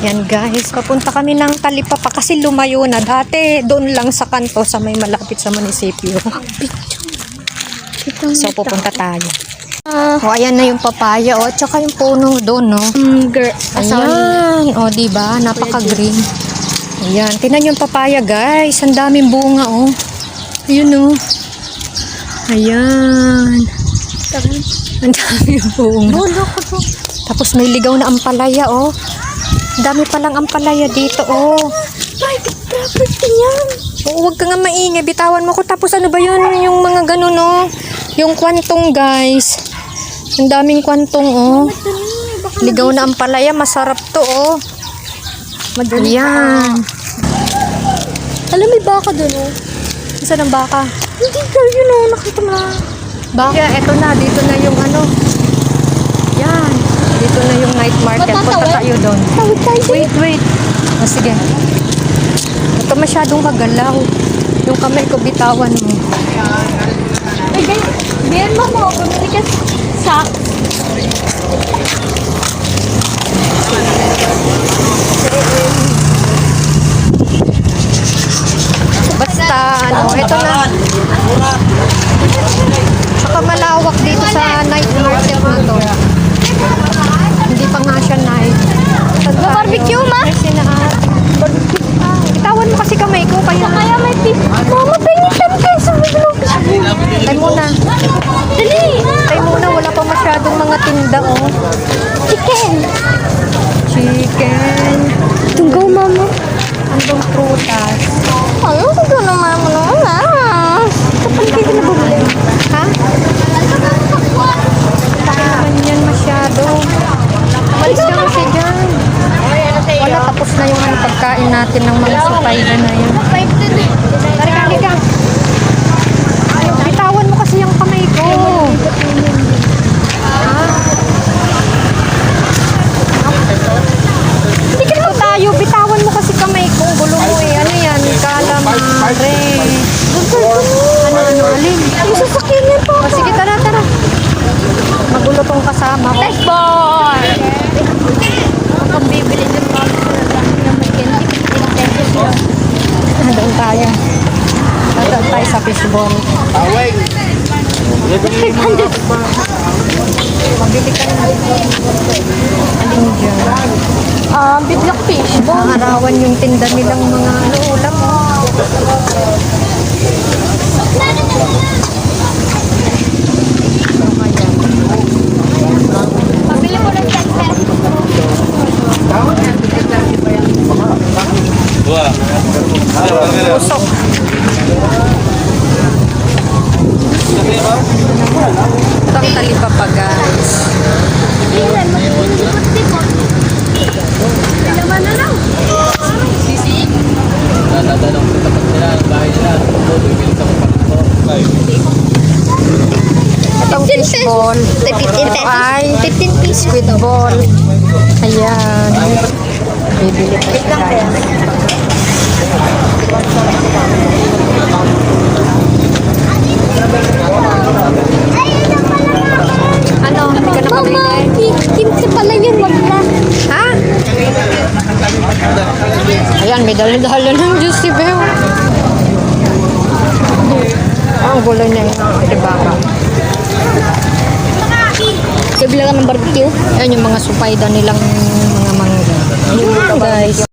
Yan guys, papunta kami ng Talipapa kasi lumayo na. Dati doon lang sa kanto sa may malapit sa munisipyo. So pupunta tayo. Ah, O ayan na yung papaya o tsaka yung puno doon no. um, girl, niya. Ayan, o di ba? Napaka-green. Ayan, tinan yung papaya guys. Ang daming bunga oh. Ayun oh. Ayan. Ang daming bunga. Tapos may ligaw na ampalaya oh. Ang dami palang ampalaya dito oh. Private property yan. Oo, huwag ka nga maingay. Bitawan mo ko. Tapos ano ba yun? Yung mga ganun, oh. Yung kwantong, guys. Ang daming kwantong, oh. Ligaw na ang palaya. Masarap to, oh. Madali Ayan. Alam, may baka doon, oh. Isa ng baka. Hindi, girl, yun, oh. Nakita mo na. Baka, eto na. Dito na yung ano. Dito na yung night market. Punta tayo doon. Tawid tayo sa'yo. Wait, wait. O, sige. Ito masyadong magalaw. Yung kamay ko, bitawan mo. Ay, guys, ganyan mo mo. Bumili ka sa... Basta, ano, ito na. Saka malawak dito sa night market na to. Hindi pa nga siya night. Saan tayo? barbecue, ma? Ay, sinaan. Ah, Bitawan mo kasi kamay ko, kaya... Kaya may fish. Mama, pengi 10 pesos. Tay muna. Dali. Tay muna, wala pa masyadong mga tinda, oh. Chicken. Chicken. Tunggaw, mama. Andong prutas. Ano ko doon naman mo naman, ah? Kapag kayo na bumili. Ha? Laki naman yan masyado. Malis ka kasi dyan. Wala, tapos na yung pagkain natin ng mga supayda na yun. Tari ka, halika. Ay, Bitawan mo kasi yung kamay ko. Ha? Hindi ka naman tayo. Bitawan mo kasi kamay ko. Gulo mo eh. Ano yan? Calamare. Ano, ano, alin? Yung sasakyan niya po. O, sige, tara, tara. Magulo tong kasama ko. Next boy! Kung bibili ng mga ng may candy, 15 pesos yun. Doon tayo. Doon tayo sa fishball. Mabili ka na. Alin dyan? Ah, biblak fish. Maarawan yung tinda nilang mga ano, ulam. oh. Pabili mo ng 10 pesos. Pusok. Ito ang talipapa guys. Ilan, mag-ikot-ikot. Laman na lang. Sisi? Natatanong ko tapat nila ang bahay nila. Bibili sa kapatid ko. Ito ang 15 pesos. fishball. Ay, 15 pesos. Ay, 15 pesos. squid ball. Ayan. Bibili ko siya guys. Ano? Hindi ka Mama, nakabili? kimchi pala yun, wag na. Ha? Ayan, may dala-dala ng juicy bear. Ah, ang gulo niya yung tibaka. Kabila ka ng barbecue. Ayan yung mga supayda nilang mga mangga. Ayan guys.